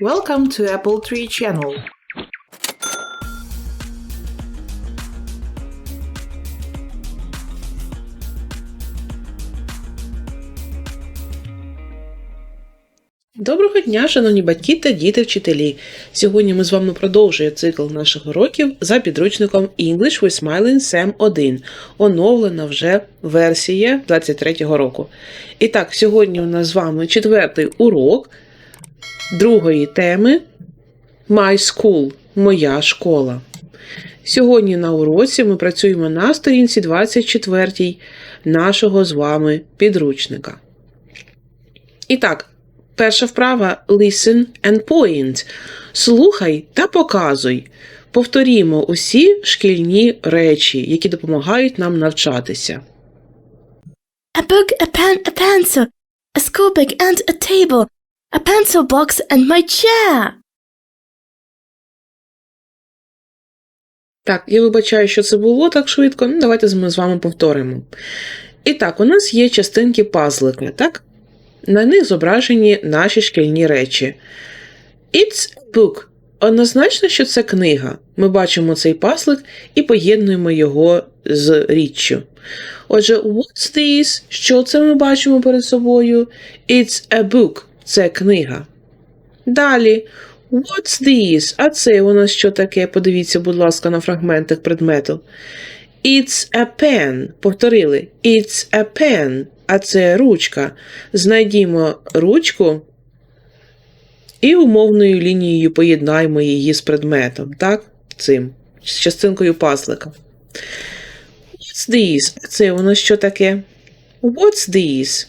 Welcome to Apple Tree Channel. Доброго дня, шановні батьки та діти-вчителі. Сьогодні ми з вами продовжуємо цикл наших уроків за підручником English with Smiling Sam 1, оновлена вже версія 23-го року. І так, сьогодні у нас з вами четвертий урок другої теми My School Моя школа. Сьогодні на уроці ми працюємо на сторінці 24 нашого з вами підручника. І так, перша вправа Listen and point. Слухай та показуй. Повторімо усі шкільні речі, які допомагають нам навчатися. A book, a pen, a pencil, a school bag and a table, a pencil box and my chair. Так, я вибачаю, що це було так швидко. Ну, давайте ми з вами повторимо. І так, у нас є частинки пазлика, так? На них зображені наші шкільні речі. It's a book. Однозначно, що це книга. Ми бачимо цей пазлик і поєднуємо його з річчю. Отже, what's this? Що це ми бачимо перед собою? It's a book. Це книга. Далі. What's this? А це у нас що таке? Подивіться, будь ласка, на фрагментах предмету. It's a pen. Повторили. It's a pen. А це ручка. Знайдімо ручку і умовною лінією поєднаємо її з предметом, так? Цим, з частинкою пазлика. What's this? А це у нас що таке? What's this?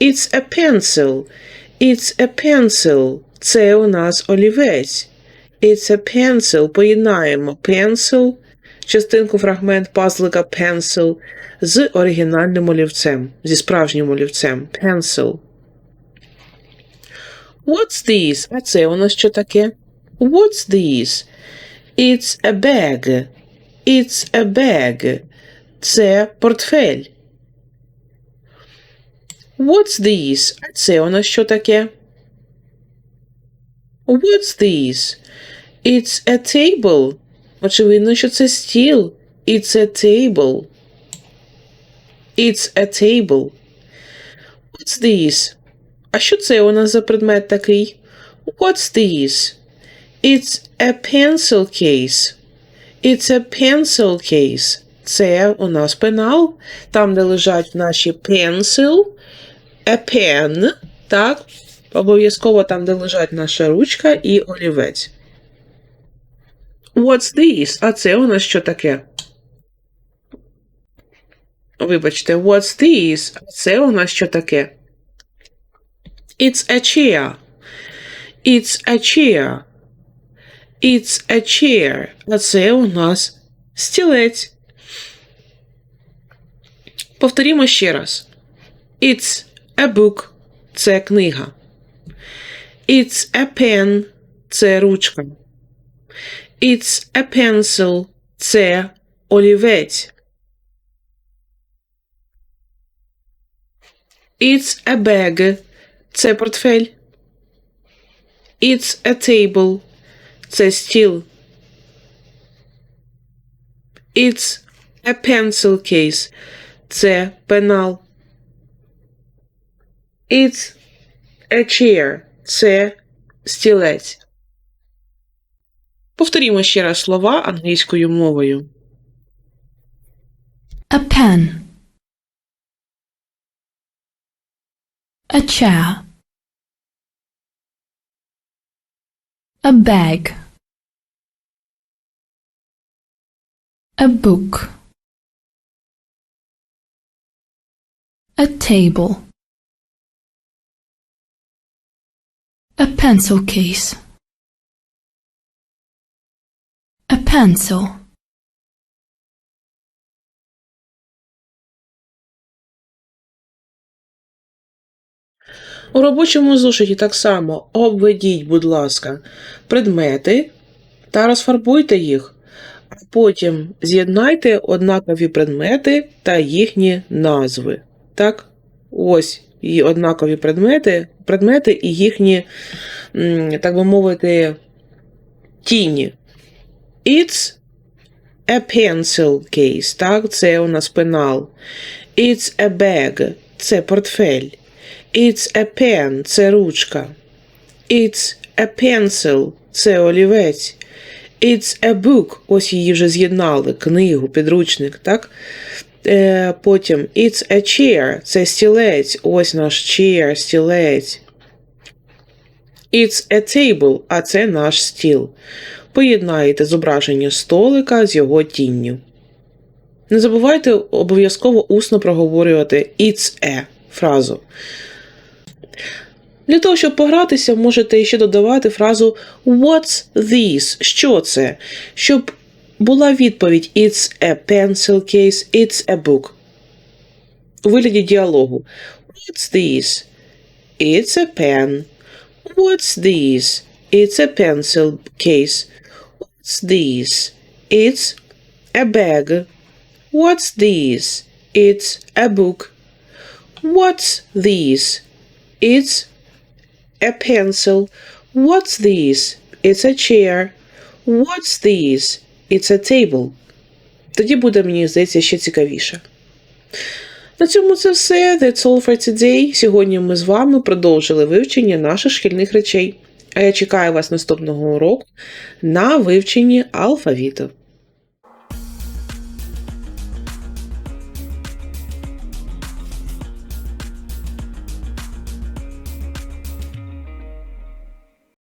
It's a pencil. It's a pencil. Це у нас олівець. It's a pencil. Поєднаємо pencil, частинку фрагмент пазлика pencil з оригінальним олівцем, зі справжнім олівцем. Pencil. What's this? А це у нас що таке? What's this? It's a bag. It's a bag. Це портфель. What's this? А це у нас що таке? What's this? It's a table. Очевидно, що це стіл. It's a table. It's a table. What's this? А що це у нас за предмет такий? What's this? It's a pencil case. It's a pencil case. Це у нас пенал, там, де лежать наші pencil, a pen, так? Обов'язково там, де лежать наша ручка і олівець. What's this? А це у нас що таке? Вибачте, what's this? А це у нас що таке? It's a chair. It's a chair. It's a chair. А це у нас стілець. Повторімо ще раз. It's a book. Це книга. It's a pen. Це ручка. It's a pencil. Це олівець. It's a bag. Це портфель. It's a table. Це стіл. It's a pencil case. Це пенал. It's a chair. Це стілець. Повторімо ще раз слова англійською мовою. A pen. A chair. A bag. A book. A table. A pencil case. A pencil. У робочому зошиті так само обведіть, будь ласка, предмети та розфарбуйте їх, а потім з'єднайте однакові предмети та їхні назви. Так, ось і однакові предмети, предмети і їхні, так би мовити, тіні. It's a pencil case, так, це у нас пенал. It's a bag, це портфель. It's a pen, це ручка. It's a pencil, це олівець. It's a book, ось її вже з'єднали, книгу, підручник, так? Е, потім It's a chair, це стілець, ось наш chair, стілець. It's a table, а це наш стіл. Поєднаєте зображення столика з його тінню. Не забувайте обов'язково усно проговорювати It's a фразу. Для того, щоб погратися, можете ще додавати фразу What's this? Що це? Щоб була відповідь It's a pencil case, it's a book. У вигляді діалогу. What's this? It's a pen. What's this? It's a pencil case. What's this? It's a bag. What's this? It's a book. What's this? It's a pencil. What's this? It's a chair. What's this? It's a table. Тоді буде, мені здається, ще цікавіше. На цьому це все. That's all for today. Сьогодні ми з вами продовжили вивчення наших шкільних речей. А я чекаю вас наступного уроку на вивченні алфавіту.